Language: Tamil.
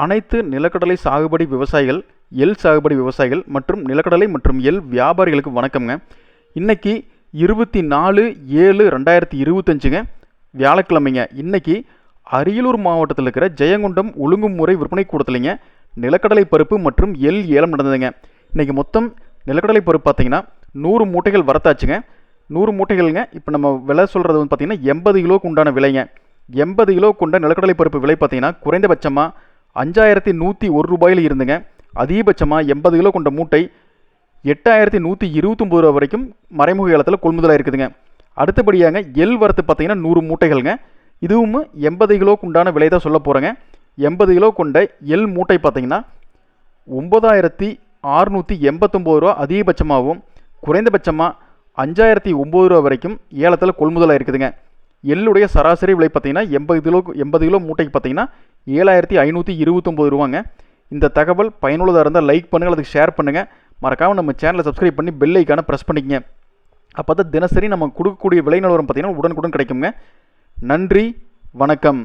அனைத்து நிலக்கடலை சாகுபடி விவசாயிகள் எள் சாகுபடி விவசாயிகள் மற்றும் நிலக்கடலை மற்றும் எள் வியாபாரிகளுக்கு வணக்கம்ங்க. இன்னைக்கு இருபத்தி நாலு ஏழு ரெண்டாயிரத்தி இருபத்தஞ்சுங்க. வியாழக்கிழமைங்க. இன்றைக்கி அரியலூர் மாவட்டத்தில் இருக்கிற ஜெயங்கொண்டம் ஒழுங்குமுறை விற்பனை கூடத்துலைங்க நிலக்கடலை பருப்பு மற்றும் எள் ஏலம் நடந்ததுங்க. இன்றைக்கி மொத்தம் நிலக்கடலை பருப்பு பார்த்தீங்கன்னா நூறு மூட்டைகள் வரத்தாச்சுங்க. நூறு மூட்டைகள்ங்க. இப்போ நம்ம விலை சொல்கிறது வந்து பார்த்தீங்கன்னா எண்பது கிலோக்கு உண்டான விலைங்க. எண்பது கிலோ கொண்ட நிலக்கடலை பருப்பு விலை பார்த்தீங்கன்னா குறைந்தபட்சமாக அஞ்சாயிரத்தி நூற்றி ஒரு ரூபாயில் இருந்துங்க. அதிகபட்சமாக எண்பது கிலோ கொண்ட மூட்டை எட்டாயிரத்தி நூற்றி இருபத்தொம்பது ரூபா வரைக்கும் மறைமுக ஏலத்தில் கொள்முதலாக இருக்குதுங்க. அடுத்தபடியாக எள் வரத்து பார்த்தீங்கன்னா நூறு மூட்டைகள்ங்க. இதுவும் எண்பது கிலோக்கு உண்டான விலை தான் சொல்ல போகிறேங்க எண்பது கிலோ கொண்ட எள் மூட்டை பார்த்தீங்கன்னா ஒம்பதாயிரத்தி அறுநூற்றி எண்பத்தொம்போது ரூபா அதிகபட்சமாகவும் குறைந்தபட்சமாக அஞ்சாயிரத்தி ஒம்பது ரூபா வரைக்கும் ஏலத்தில் கொள்முதலாக இருக்குதுங்க. எள்ளுடைய சராசரி விலை பார்த்தீங்கன்னா எண்பது கிலோ எண்பது கிலோ மூட்டைக்கு பார்த்தீங்கன்னா ஏழாயிரத்தி ஐநூற்றி இருபத்தொம்போது ரூபாங்க. இந்த தகவல் பயனுள்ளதாக இருந்தால் லைக் பண்ணுங்கள் அதுக்கு ஷேர் பண்ணுங்கள் மறக்காமல் நம்ம சேனலை சப்ஸ்கிரைப் பண்ணி பெல் ஐக்கான ப்ரெஸ் பண்ணிக்கங்க. அப்போ தான் தினசரி நம்ம கொடுக்கக்கூடிய விலை நிலவரம் பார்த்தீங்கன்னா உடனுக்குடன் கிடைக்குங்க. நன்றி வணக்கம்.